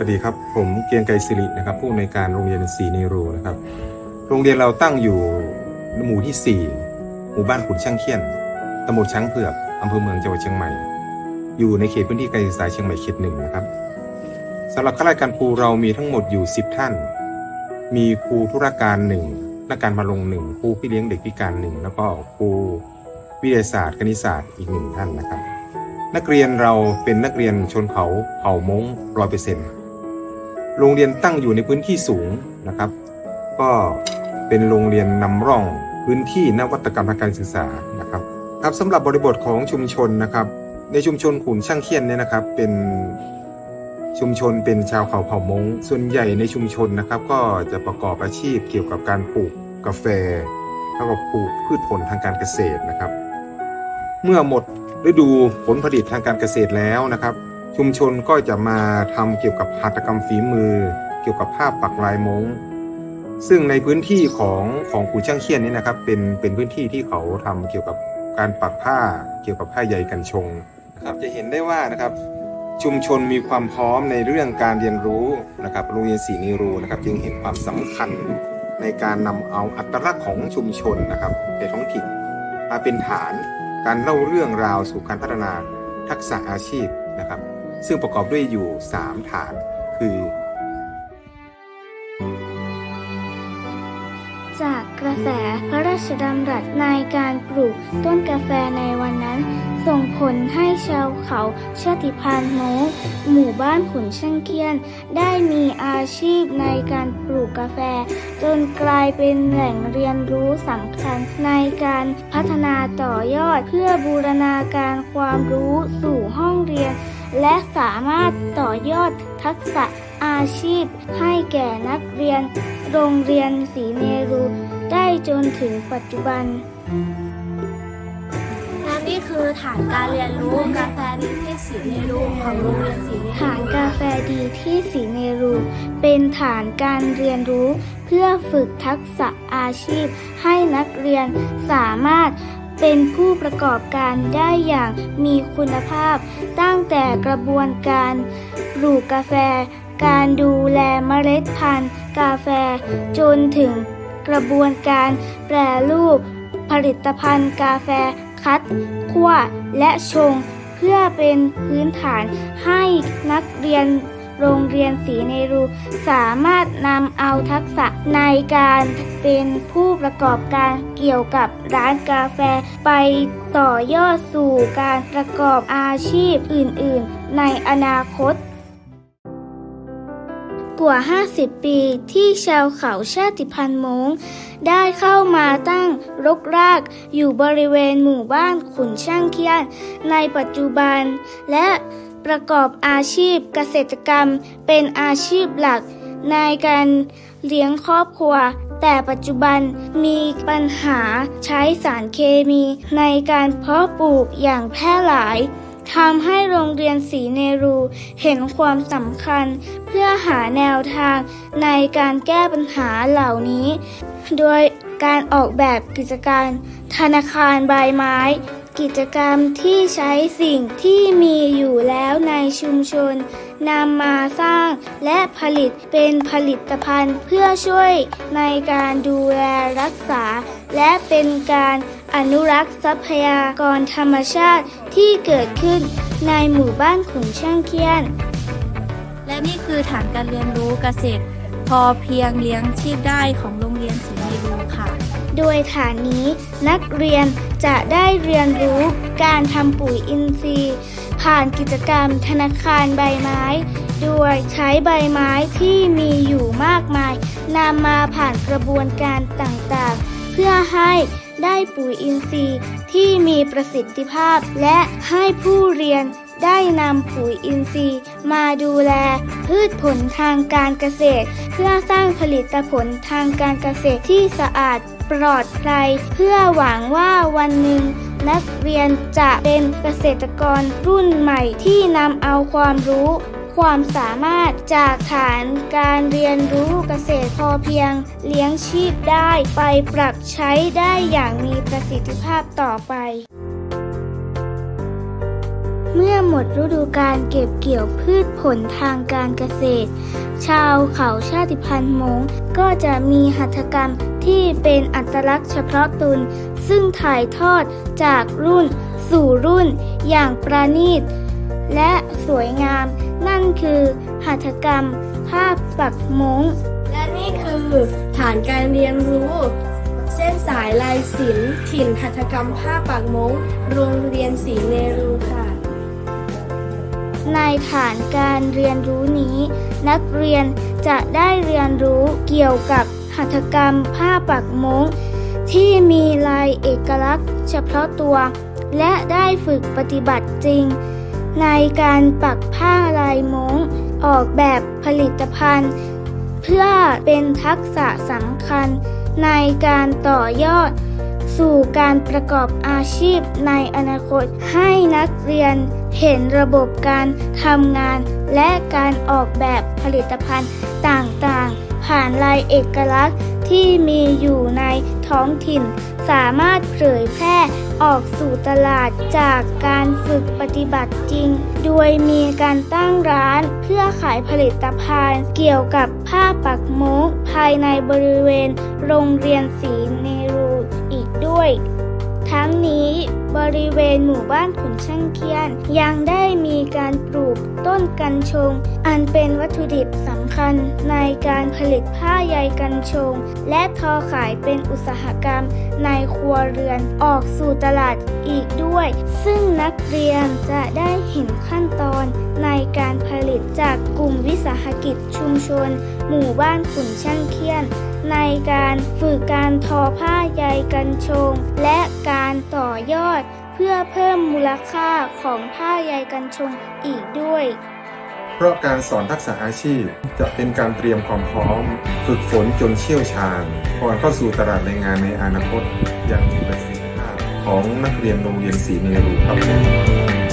วัสดีครับ ผมเกียงไกรศิรินะครับ ผู้อำนการโรงเรียนศรีเนรูนะครับ โรงเรียนเราตั้งอยู่หมู่ที่ 4 หมู่บ้านขุนช่างเขี้ยนตำบลช้างเผือกอำเภอเมืองจังหวัดเชียงใหม่ อยู่ในเขตพื้นที่การศึกษาเชียงใหม่เขตหนึ่งนะครับสำหรับข้าราชการครูเรามีทั้งหมดอยู่ 10 ท่าน มีครูธุรการหนึ่งนักการมาลงหนึ่งครูพี่เลี้ยงเด็กพิการหนึ่งแล้วก็ครูวิทยาศาสตร์ คณิตศาสตร์อีกหนึ่งท่านนะครับ นักเรียนเราเป็นนักเรียนชนเผ่าเผ่ามงร้อยเปอร์เซ็นต์ โรงเรียนตั้งอยู่ในพื้นที่สูงนะครับ ก็เป็นโรงเรียนนำร่องพื้นที่นวัตกรรมทางการศึกษานะครับครับสำหรับบริบทของชุมชนนะครับ ในชุมชนขุนช่างเคียนเนี่ยนะครับ เป็นชุมชนเป็นชาวเขาเผ่ามงส่วนใหญ่ในชุมชนนะครับ ก็จะประกอบอาชีพเกี่ยวกับการปลูกกาแฟ แล้วก็ปลูกพืชผลทางการเกษตรนะครับ เมื่อหมดฤดูผลผลิตทางการเกษตรแล้วนะครับ ชุมชนก็จะมาทำเกี่ยวกับหัตถกรรมฝีมือ เกี่ยวกับผ้าปักลายมงซึ่งในพื้นที่ของของกูช่างเคียนนี่นะครับ เป็นเป็นพื้นที่ที่เขาทำเกี่ยวกับการปักผ้า เกี่ยวกับผ้าใยกันชงนะครับ จะเห็นได้ว่านะครับ ชุมชนมีความพร้อมในเรื่องการเรียนรู้นะครับโรงเรียนศรีนิรูนะครับ จึงเห็นความสำคัญในการนำเอาอัตลักษณ์ของชุมชนนะครับในท้องถิ่นมาเป็นฐานการเล่าเรื่องราวสู่การพัฒนาทักษะอาชีพนะครับ ซึ่งประกอบด้วยอยู่ 3 ฐาน คือ จากกระแสพระราชดำรัสในการปลูกต้นกาแฟในวันนั้น ส่งผลให้ชาวเขาชาติพันธุ์โมงหมู่บ้านขุนช่างเคียน ได้มีอาชีพในการปลูกกาแฟ จนกลายเป็นแหล่งเรียนรู้สำคัญในการพัฒนาต่อยอดเพื่อบูรณาการความรู้สู่ห้องเรียน และสามารถต่อยอดทักษะอาชีพให้แก่นักเรียน โรงเรียนศรีเนรูได้จนถึงปัจจุบัน และนี่คือฐานการเรียนรู้กาแฟดีที่สีเนรูของโรงเรียนสีเนรูฐานกาแฟดีที่ศรีเนรู เป็นฐานการเรียนรู้ เพื่อฝึกทักษะอาชีพให้นักเรียนสามารถ เป็นผู้ประกอบการได้อย่างมีคุณภาพ ตั้งแต่กระบวนการปลูกกาแฟ การดูแลเมล็ดพันธุ์ กาแฟ จนถึงกระบวนการแปรรูป ผลิตภัณฑ์กาแฟคัดคั่วและชง เพื่อเป็นพื้นฐานให้นักเรียน โรงเรียนศรีเนรู สามารถนำเอาทักษะในการเป็นผู้ประกอบการเกี่ยวกับร้านกาแฟ ไปต่อยอดสู่การประกอบอาชีพอื่น ๆ ในอนาคตกว่า 50 ปีที่ชาวเขาชาติพันธุ์มงได้เข้ามาตั้งรกรากอยู่บริเวณหมู่บ้านขุนช่างเคียนในปัจจุบัน และ ประกอบอาชีพเกษตรกรรมเป็นอาชีพหลัก ในการเลี้ยงครอบครัว แต่ปัจจุบันมีปัญหาใช้สารเคมีในการเพาะปลูกอย่างแพร่หลายทำให้โรงเรียนศรีเนรูเห็นความสำคัญเพื่อหาแนวทางในการแก้ปัญหาเหล่านี้ โดยการออกแบบกิจการ ธนาคารใบไม้ กิจกรรมที่ใช้สิ่งที่มีอยู่แล้วในชุมชนนำมาสร้างและผลิตเป็นผลิตภัณฑ์เพื่อช่วยในการดูแลรักษา และเป็นการอนุรักษ์ทรัพยากรธรรมชาติที่เกิดขึ้นในหมู่บ้านขุนช่างเคียน และนี่คือฐานการเรียนรู้เกษตร พอเพียงเลี้ยงชีพได้ของโรงเรียนสีเนรู โดยฐานนี้นักเรียนจะได้เรียนรู้การทำปุ๋ยอินทรีย์ ผ่านกิจกรรมธนาคารใบไม้ โดยใช้ใบไม้ที่มีอยู่มากมายนำมาผ่านกระบวนการต่างๆ เพื่อให้ได้ปุ๋ยอินทรีย์ที่มีประสิทธิภาพ และให้ผู้เรียนได้นำปุ๋ยอินทรีย์มาดูแล พืชผลทางการเกษตร เพื่อสร้างผลิตผลทางการเกษตรที่สะอาด ปลอดภัยเพื่อหวังว่าวันหนึ่ง นักเรียนจะเป็นเกษตรกรรุ่นใหม่ที่นำเอาความรู้ ความสามารถจากฐานการเรียนรู้เกษตรพอเพียงเลี้ยงชีพได้ไปปรับใช้ได้อย่างมีประสิทธิภาพต่อไป เมื่อหมดฤดูการเก็บเกี่ยวพืชผลทางการเกษตร ชาวเขาชาติพันธุ์มงก็จะมีหัตถกรรมที่เป็นอัตลักษณ์เฉพาะตนซึ่งถ่ายทอดจากรุ่นสู่รุ่นอย่างประณีต และสวยงาม นั่นคือหัตถกรรมภาพปักมงและนี่คือฐานการเรียนรู้เส้นสายลายศิลป์ถิ่นหัตถกรรมผ้าปากมงโรงเรียนศรีเนรูค่ะ ในฐานการเรียนรู้นี้ นักเรียนจะได้เรียนรู้เกี่ยวกับหัตถกรรมผ้าปักมงที่มีลายเอกลักษณ์เฉพาะตัว และได้ฝึกปฏิบัติจริง ในการปักผ้าลายมงออกแบบผลิตภัณฑ์ เพื่อเป็นทักษะสำคัญในการต่อยอด สู่การประกอบอาชีพในอนาคต ให้นักเรียนเห็นระบบการทำงาน และการออกแบบผลิตภัณฑ์ต่างๆ ผ่านลายเอกลักษณ์ ที่มีอยู่ในท้องถิ่น สามารถเผยแพร่ออกสู่ตลาดจากการฝึกปฏิบัติจริง โดยมีการตั้งร้านเพื่อขายผลิตภัณฑ์ เกี่ยวกับผ้าปักโมกภายในบริเวณโรงเรียนศรีเนรูอีกด้วย ทั้งนี้บริเวณหมู่บ้านขุนช่างเคียน ยังได้มีการปลูกต้นกัญชง อันเป็นวัตถุดิบสำคัญในการผลิตผ้าใยกัญชง และทอขายเป็นอุตสาหกรรมในครัวเรือนออกสู่ตลาดอีกด้วย ซึ่งนักเรียนจะได้เห็นขั้นตอนในการผลิตจากกลุ่มวิสาหกิจชุมชน หมู่บ้านขุนช่างเคียนในการฝึกการทอผ้าใยกัญชง และการต่อยอด พื่อเพิ่มมูลค่าของผ้าใยกันชงอีกด้วย เพราะการสอนทักษะอาชีพจะเป็นการเตรียมความพร้อม ฝึกฝนจนเชี่ยวชาญก่อนเข้าสู่ตลาดแรงงานในอนาคตอย่างมีประสิทธิภาพของนักเรียนโรงเรียนศรีเนรูครับ